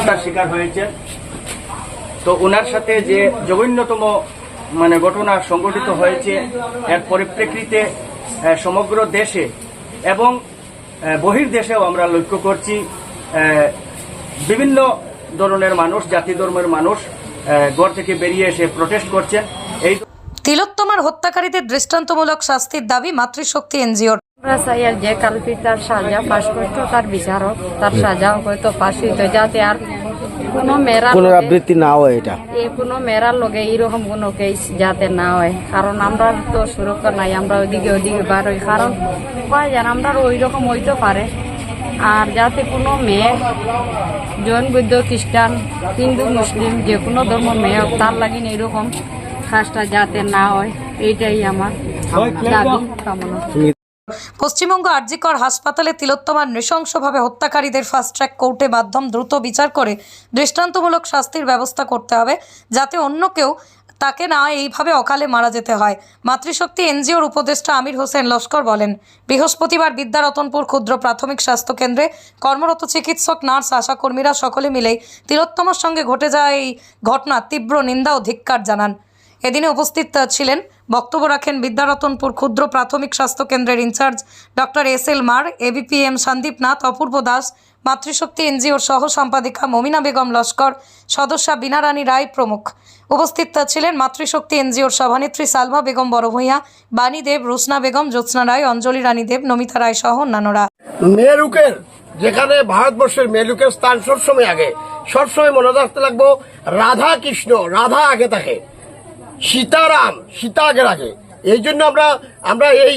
হত্যার শিকার হয়েছে। তো ওনার সাথে যে জঘন্যতম মানে ঘটনা সংঘটিত হয়েছে, এর পরিপ্রেক্ষিতে সমগ্র দেশে এবং বহির দেশেও আমরা লক্ষ্য করছি বিভিন্ন ধরনের মানুষ, জাতি ধর্মের মানুষ ঘর থেকে বেরিয়ে এসে প্রটেস্ট করছেন তিলোত্তমার হত্যাকারীদের দৃষ্টান্তমূলক শাস্তির দাবি মাতৃশক্তি এনজিওর। আমরা চাই আর যে কালপি তার সাজা পাশ করতো তার বিচারক তার সাজা হয়তো পাশ হইতো যাতে আর কোনো মেয়েরা পুনরাবৃত্তি না হয় এটা। কোনো মেয়েরার লগে এইরকম কোনো কেস যাতে না হয়। কারণ আমরা তো সুরক্ষা নাই আমরা ওইদিকে ওইদিকে বার হই। কারণ হয় যেন আমরা ওই রকম হইতে পারে। আর যাতে কোনো মেয়ে জৈন বৌদ্ধ খ্রিস্টান হিন্দু মুসলিম যে কোনো ধর্ম মেয়ে হোক তার লাগিন এইরকম কাজটা যাতে না হয় এইটাই আমার দাবি কামনা। পশ্চিমবঙ্গ আরজিকর হাসপাতালে তিলোত্তমার নৃশংসভাবে হত্যাকারীদের ফাস্ট ট্র্যাক কোর্টে মাধ্যম দ্রুত বিচার করে দৃষ্টান্তমূলক শাস্তির ব্যবস্থা করতে হবে যাতে অন্য কেউ তাকে না এইভাবে অকালে মারা যেতে হয়। মাতৃশক্তি এনজিওর উপদেষ্টা আমির হোসেন লস্কর বলেন বৃহস্পতিবার বিদ্যারতনপুর ক্ষুদ্র প্রাথমিক স্বাস্থ্য কেন্দ্রে কর্মরত চিকিৎসক নার্স আশাকর্মীরা সকলে মিলেই তিলোত্তমার সঙ্গে ঘটে যাওয়া এই ঘটনা তীব্র নিন্দা ও ধিক্কার জানান। এদিনে উপস্থিত ছিলেন, বক্তব্য রাখেন বিদ্যারতনপুর ক্ষুদ্র প্রাথমিক স্বাস্থ্য কেন্দ্রের ইনচার্জ ডক্টর এস এল মার এবিপিএম সন্দীপ নাথ, অপূর্ব দাস, মাতৃশক্তি এনজিওর সহ সম্পাদিকা মমিনা বেগম লস্কর, সদস্যা বিনা রানী রায় প্রমুখ। উপস্থিত ছিলেন মাতৃশক্তি এনজিওর সভানেত্রী সালভা বেগম বড়ভূঁইয়া বাণী দেব রুসনা বেগম, জ্যোৎস্না রায়, অঞ্জলি রানী দেব, নমিতা রায় সহ অন্যান্যরা। মেরুকের যেখানে ভারতবর্ষের মেলুকের স্থান সবসময় আগে, সবসময় মনে রাখতে লাগবো, রাধা কৃষ্ণ, রাধা আগে থাকে সীতারাম সীতা আগে রাখে। এই জন্য আমরা আমরা এই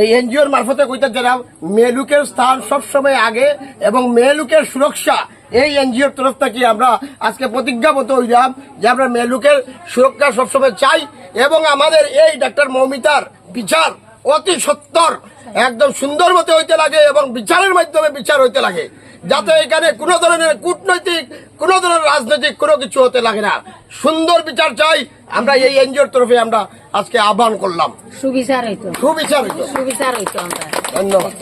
এই এনজিওর মারফতে কইতে চাইলাম, মেলুকের স্থান সবসময় আগে এবং মেলুকের সুরক্ষা, এই এনজিওর তরফ থেকে আমরা আজকে প্রতিজ্ঞাবদ্ধ হইলাম যে আমরা মেলুকের সুরক্ষা সবসময় চাই এবং আমাদের এই ডাক্তার মৌমিতার বিচার অতি সত্তর, একদম সুন্দর মতো হইতে লাগে এবং বিচারের মাধ্যমে বিচার হইতে লাগে। যাতে এখানে কোনো ধরনের কূটনৈতিক কোনো ধরনের রাজনৈতিক কোনো কিছু হতে লাগে না। সুন্দর বিচার চাই আমরা এই এনজিওর তরফে আমরা আজকে আহ্বান করলাম। সুবিচার হইতো। সুবিচার হইতো। সুবিচার হইতো আমরা। ধন্যবাদ।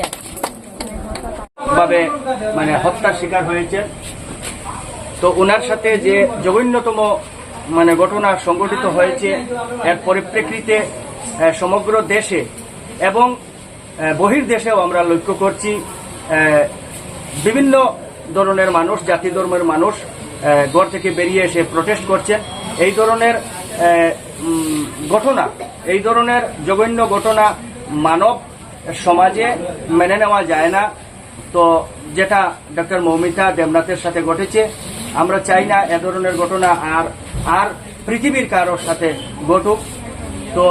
ভাবে মানে হত্যার শিকার হয়েছে। তো ওনার সাথে যে জঘন্যতম মানে ঘটনা সংঘটিত হয়েছে এর পরিপ্রেক্ষিতে সমগ্র দেশে এবং বহির্দেশেও আমরা লক্ষ্য করছি বিভিন্ন ধরনের মানুষ, জাতি ধর্মের মানুষ ঘর থেকে বেরিয়ে এসে প্রটেস্ট করছেন এই ধরনের ঘটনা, এই ধরনের জঘন্য ঘটনা মানব সমাজে মেনে নেওয়া যায় না। তো যেটা ডক্টর মৌমিতা দেবনাথের সাথে ঘটেছে, আমরা চাই না এ ধরনের ঘটনা আর আর পৃথিবীর কারোর সাথে ঘটুক। তো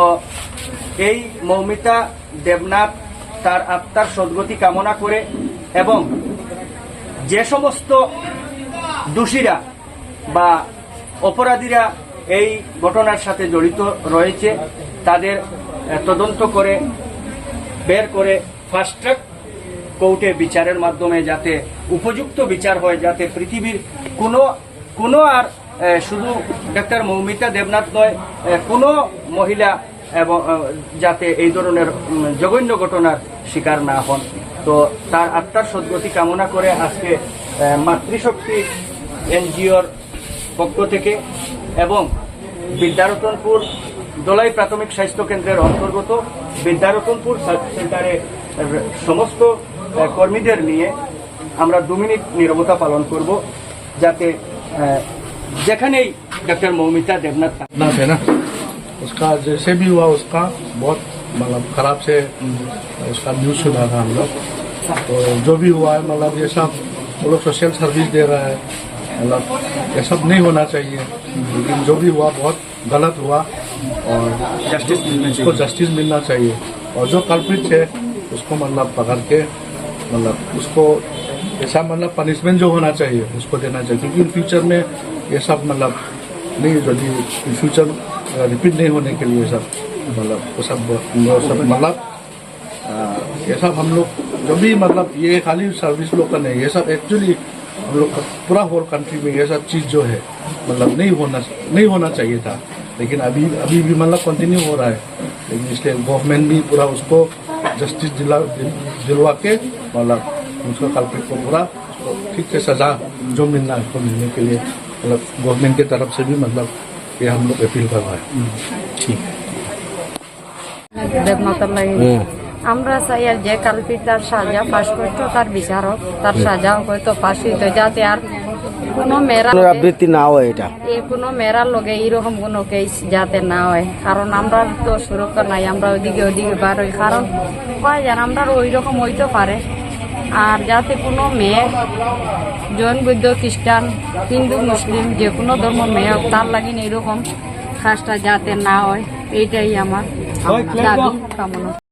এই মৌমিতা দেবনাথ তার আত্মার সদ্গতি কামনা করে এবং যে সমস্ত দোষীরা বা অপরাধীরা এই ঘটনার সাথে জড়িত রয়েছে, তাদের তদন্ত করে, বের করে ফাস্ট ট্র্যাক কোর্টে বিচারের মাধ্যমে যাতে উপযুক্ত বিচার হয়, যাতে পৃথিবীর কোনো কোনো আর শুধু ডাক্তার মৌমিতা দেবনাথ নয় কোনো মহিলা এবং যাতে এই ধরনের জঘন্য ঘটনার শিকার না হন। তো তার আত্মার সদ্গতি কামনা করে আজকে আহ, মাতৃশক্তি এনজিওর পক্ষ থেকে এবং বিদ্যারতনপুর দোলাই প্রাথমিক স্বাস্থ্য কেন্দ্রের অন্তর্গত বিদ্যারতনপুর সাব সেন্টারে সমস্ত আহ, কর্মীদের নিয়ে আমরা দু মিনিট নিরবতা পালন করব যাতে আহ, যেখানেই ডক্টর মৌমিতা দেবনাথ থাকেন, ना थे ना उसका जैसे भी हुआ उसका बहुत मतलब खराब से उसका न्यूज़ सुना था हम लोग। तो जो भी हुआ है मतलब ये सब वो लोग सोशल सर्विस दे रहा है। मतलब ये सब नहीं होना चाहिए। लेकिन जो भी हुआ बहुत गलत हुआ। और जस्टिस मिलना उसको जस्टिस मिलना चाहिए। और जो कल्प्रिट है उसको मतलब पकड़ के मतलब उसको ऐसा मतलब पनिशमेंट जो होना चाहिए उसको देना चाहिए। क्योंकि इन फ्यूचर में ये सब मतलब नहीं यदि फ्यूचर रिपीट नहीं होने के लिए सब। मतलब वो सब वो सब मतलब ये सब हम लोग, जो भी मतलब ये खाली सर्विस लोग का नहीं, ये सब एक्चुअली हम लोग का पूरा होल कंट्री में ये सब चीज़ जो है मतलब नहीं होना नहीं होना चाहिए था। लेकिन अभी अभी भी मतलब कंटिन्यू हो रहा है। लेकिन इसलिए गवर्नमेंट भी पूरा उसको जस्टिस दिला, दिलवा के मतलब उसको कल्पित को पूरा ठीक से सजा जो मिलना है उसको मिलने के लिए मतलब गवर्नमेंट की तरफ़ से भी मतलब ये हम लोग अपील कर रहे हैं। हम्म, ठीक है। আমরা চাই আর যে কালপিট তার সাজা পাশ করতো তার বিচারক তার সাজা হয়তো পাশ হইতো যাতে আর কোনো মেয়েরা পুনরাবৃত্তি না হয় এটা। এই কোনো মেয়েরার লগে এইরকম কোনো কেস যাতে না হয়। কারণ আমরা তো সুরক্ষা নাই আমরা ওইদিকে ওইদিকে বার হই। কারণ হয় যেন আমরা ওই রকম হইতে পারে। আর যাতে কোনো মেয়ে জৈন বৌদ্ধ খ্রিস্টান হিন্দু মুসলিম যে কোনো ধর্ম মেয়ে হোক তার লাগিন এইরকম কাজটা যাতে না হয় এইটাই আমার দাবি কামনা